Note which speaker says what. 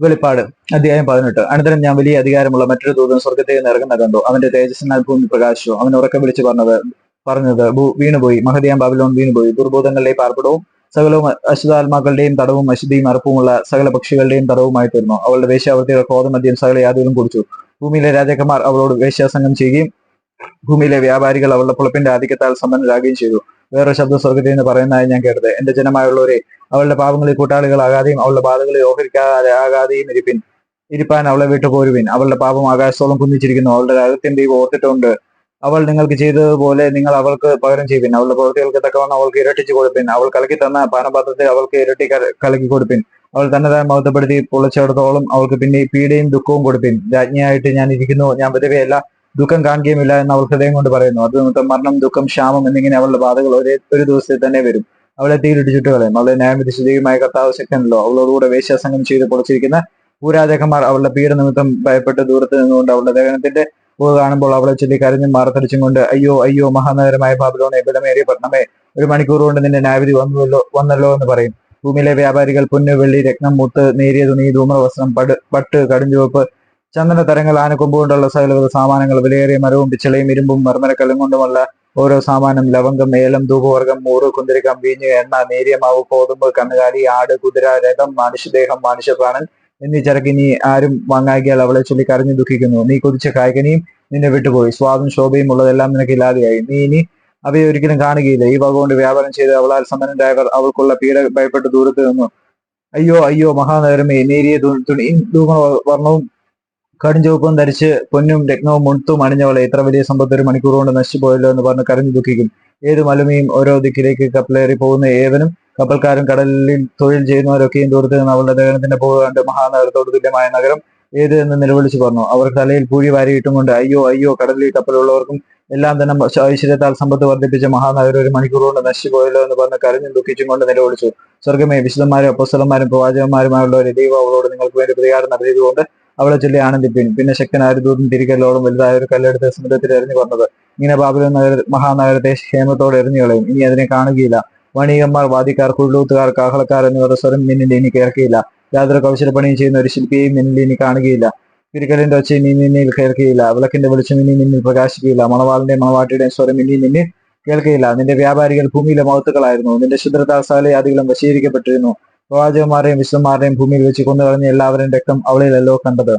Speaker 1: വെളിപ്പാട് അധ്യായം പതിനെട്ട്. അനന്തരം ഞാൻ വലിയ അധികാരമുള്ള മറ്റൊരു ദൂതൻ സ്വർഗത്തെ നിറങ്ങുന്ന കണ്ടു. അവന്റെ തേജസ്സിനാൽ ഭൂമി പ്രകാശിച്ചു. അവൻ ഉറക്കെ വിളിച്ചു പറഞ്ഞത് പറഞ്ഞത് വീണുപോയി. മഹതിയാം ബാബിലോൺ വീണുപോയി. ദുർബോധങ്ങളുടെ പാർപ്പിടവും സകലവും അശുദ്ധാത്മാക്കളുടെയും തടവും അശുദ്ധിയും അറപ്പുമുള്ള സകല പക്ഷികളുടെയും തടവുമായി തീർന്നു. അവളുടെ വേശ്യാവൃത്തിയുടെ ക്രോധമദ്യം സകല യാതൊരും കുടിച്ചു. ഭൂമിയിലെ രാജാക്കന്മാർ അവളോട് വേശ്യാസംഗം ചെയ്യുകയും ഭൂമിയിലെ വ്യാപാരികൾ അവളുടെ പുളപ്പിന്റെ ആധിക്യത്താൽ സമ്പന്നരാകുകയും ചെയ്തു. വേറൊരു ശബ്ദ സ്വർഗത്തിൽ നിന്ന് പറയുന്നതായി ഞാൻ കേട്ടത്. എന്റെ ജനമായുള്ളവരെ അവളുടെ പാപങ്ങളിൽ കൂട്ടാളികളാകാതെയും അവളുടെ ബാധകളിൽ ഓഹരിക്കാതെ ആകാതെയും ഇരിപ്പിൻ. ഇരിപ്പാൻ അവളെ വിട്ടു പോരുവിൻ. അവളുടെ പാപം ആകാശത്തോളം കുന്നിച്ചിരിക്കുന്നു. അവളുടെ രഹസ്യം ദൈവം ഓർത്തിട്ടുണ്ട്. അവൾ നിങ്ങൾക്ക് ചെയ്തതുപോലെ നിങ്ങൾ അവൾക്ക് പകരം ചെയ്യുവിൻ. അവളുടെ പ്രവൃത്തികൾക്ക് തക്കവണ്ണം അവൾക്ക് ഇരട്ടിച്ചു കൊടുപ്പിൻ. അവൾ കലക്കി തന്ന പാനപാത്രത്തെ അവൾക്ക് ഇരട്ടി കല- കലക്കി കൊടുപ്പിൻ. അവൾ തന്നതായി മൗത്തപ്പെടുത്തി പൊളിച്ചിടത്തോളം അവൾക്ക് പിന്നെ പീഡയും ദുഃഖവും കൊടുപ്പിൻ. രാജ്ഞിയായിട്ട് ഞാൻ ഇരിക്കുന്നു. ഞാൻ വിധവയല്ല ദുഃഖം കാണുകയുമില്ല എന്ന് അവൾ ഹൃദയം കൊണ്ട് പറയുന്നു. അത് നിമിത്തം മരണം ദുഃഖം ക്ഷാമം എന്നിങ്ങനെ അവളുടെ ബാധകൾ ഒരേ ഒരു ദിവസത്തിൽ തന്നെ വരും. അവളെ തീരിടിച്ചിട്ട് കളയും അവളെ ന്യായവിധി ശുദ്ധിയുമായ കർത്താവ് ശക്തനല്ലോ. അവളോടുകൂടെ വേശ്യാസംഗം ചെയ്ത് പൊളിച്ചിരിക്കുന്ന ഭൂരാജാക്കന്മാർ അവളുടെ പീഡ നിമിത്തം ഭയപ്പെട്ട് ദൂരത്ത് നിന്നുകൊണ്ട് അവളുടെ ദഹനത്തിന്റെ പുക കാണുമ്പോൾ അവളെ ചൊല്ലി കരഞ്ഞും മാറത്തടിച്ചും കൊണ്ട് അയ്യോ അയ്യോ മഹാനഗരമായ ബാബിലോണെ ബലമേറിയ പട്ടണമേ ഒരു മണിക്കൂർ കൊണ്ട് നിന്റെ ന്യായവിധി വന്നുവല്ലോ വന്നല്ലോ എന്ന് പറയും. ഭൂമിയിലെ വ്യാപാരികൾ പൊന്ന് വെള്ളി രത്നം മുത്ത് നേരിയ തുണി ധൂമ്രവസ്ത്രം പട് പട്ട് കടുഞ്ചുവപ്പ് ചന്ദന തരങ്ങൾ ആനക്കൊമ്പ് കൊണ്ടുള്ള സകലവിധ സാമാനങ്ങൾ വിലയേറിയ മരവും പിച്ചളയും ഇരുമ്പും മർമ്മരക്കല്ലും കൊണ്ടുമുള്ള ഓരോ സാമാനം ലവംഗം ഏലം ധൂപവർഗം മൂറ് കുന്തിരിക്കം വീഞ്ഞ് എണ്ണ നേരിയ മാവ് കോതുമ്പ് കന്നുകാലി ആട് കുതിര രഥം മനുഷ്യദേഹം മനുഷ്യപ്രാണൻ എന്നീ ചരക്കിനി ആരും വാങ്ങാകിയാൽ അവളെ ചൊല്ലി കരഞ്ഞു ദുഃഖിക്കുന്നു. നീ കുതിച്ച കായികനിയും നിന്നെ വിട്ടുപോയി. സ്വാദും ശോഭയും ഉള്ളതെല്ലാം നിനക്ക് ഇല്ലാതെയായി. നീ ഇനി അവയെ ഒരിക്കലും കാണുകയില്ല. ഈ വക കൊണ്ട് വ്യാപാരം ചെയ്ത് അവളാൽ സമ്പന്നരായവർ അവൾക്കുള്ള പീഡ ഭയപ്പെട്ട് ദൂരത്ത് നിന്നു. അയ്യോ അയ്യോ മഹാനഗരമേ നേരിയ തുണിയും തുണി. ധൂമ വർണവും കടുംചുവപ്പും ധരിച്ച് പൊന്നും രത്നവും മുണുത്തും അണിഞ്ഞവളെ ഇത്ര വലിയ സമ്പത്ത് ഒരു മണിക്കൂർ കൊണ്ട് നശിച്ചു പോയല്ലോ എന്ന് പറഞ്ഞ് കരഞ്ഞു ദുഃഖിക്കും. ഏത് മലമിയും ഓരോ ദിക്കിലേക്ക് കപ്പലേറി പോകുന്ന ഏവനും കപ്പൽക്കാരും കടലിൽ തൊഴിൽ ചെയ്യുന്നവരൊക്കെയും ദൂരത്ത് നിന്ന് അവളുടെ ദഹനത്തിന്റെ പോകാണ്ട് മഹാനഗരത്തോട് തുല്യമായ നഗരം ഏത് എന്ന് നിലവിളിച്ചു പറഞ്ഞു. അവർ തലയിൽ പൂഴി വാരിയിട്ടും കൊണ്ട് അയ്യോ അയ്യോ കടലിൽ കപ്പലുള്ളവർക്കും എല്ലാം തന്നെ ഐശ്വര്യത്താൽ സമ്പത്ത് വർദ്ധിപ്പിച്ച മഹാനഗരം ഒരു മണിക്കൂർ കൊണ്ട് നശിച്ചു പോയല്ലോ എന്ന് പറഞ്ഞ് കരഞ്ഞും ദുഃഖിച്ചും കൊണ്ട് നിലവിളിച്ചു. സ്വർഗമേ വിശുദ്ധന്മാരും അപ്പസ്വലന്മാരും പ്രവാചകന്മാരുമായുള്ളവരെ ദൈവം അവളോട് നിങ്ങൾക്ക് വേണ്ടി പ്രതികാരം നടത്തിയതുകൊണ്ട് അവളെ ചൊല്ലി ആനന്ദിപ്പിൻ പിന്നെ ശക്തനായ ഒരു ദൂതൻ തിരികല്ലോളം വലുതായ ഒരു കല്ലെടുത്ത് സമുദ്രത്തിൽ എറിഞ്ഞു പറഞ്ഞത് ഇങ്ങനെ ബാബുലൻ നഗര മഹാനഗരത്തെ ക്ഷേമത്തോടെ എറിഞ്ഞു കളയും. ഇനി അതിനെ കാണുകയില്ല. വണികന്മാർ വാദിക്കാർ കുഴലൂത്തുകാർ കാഹളക്കാർ എന്നിവരുടെ സ്വരം മിന്നിൽ ഇനി കേൾക്കുകയില്ല യാതൊരു കൗശലപ്പണിയും ചെയ്യുന്ന ഒരു ശില്പിയെയും മിന്നിൽ ഇനി കാണുകയില്ല. തിരിക്കലിന്റെ ഒച്ച ഇനി നിന്നിൽ കേൾക്കുകയില്ല വിളക്കിന്റെ വെളിച്ചം ഇനി നിന്നിൽ പ്രകാശിക്കുകയില്ല. മണവാളിന്റെ മണവാട്ടിയുടെയും സ്വരം ഇനി നിന്നിൽ കേൾക്കുകയില്ല നിന്റെ വ്യാപാരികൾ ഭൂമിയിലെ മഹത്തുക്കളായിരുന്നു. നിന്റെ ശുദ്രതാ സകലയാദികളും വശീകരിക്കപ്പെട്ടിരുന്നു. പ്രവാചകന്മാരെയും വിശുദ്ധന്മാരെയും ഭൂമിയിൽ വെച്ച് കൊന്നുകളഞ്ഞ എല്ലാവരും രക്തം അവളിലല്ലോ കണ്ടത്.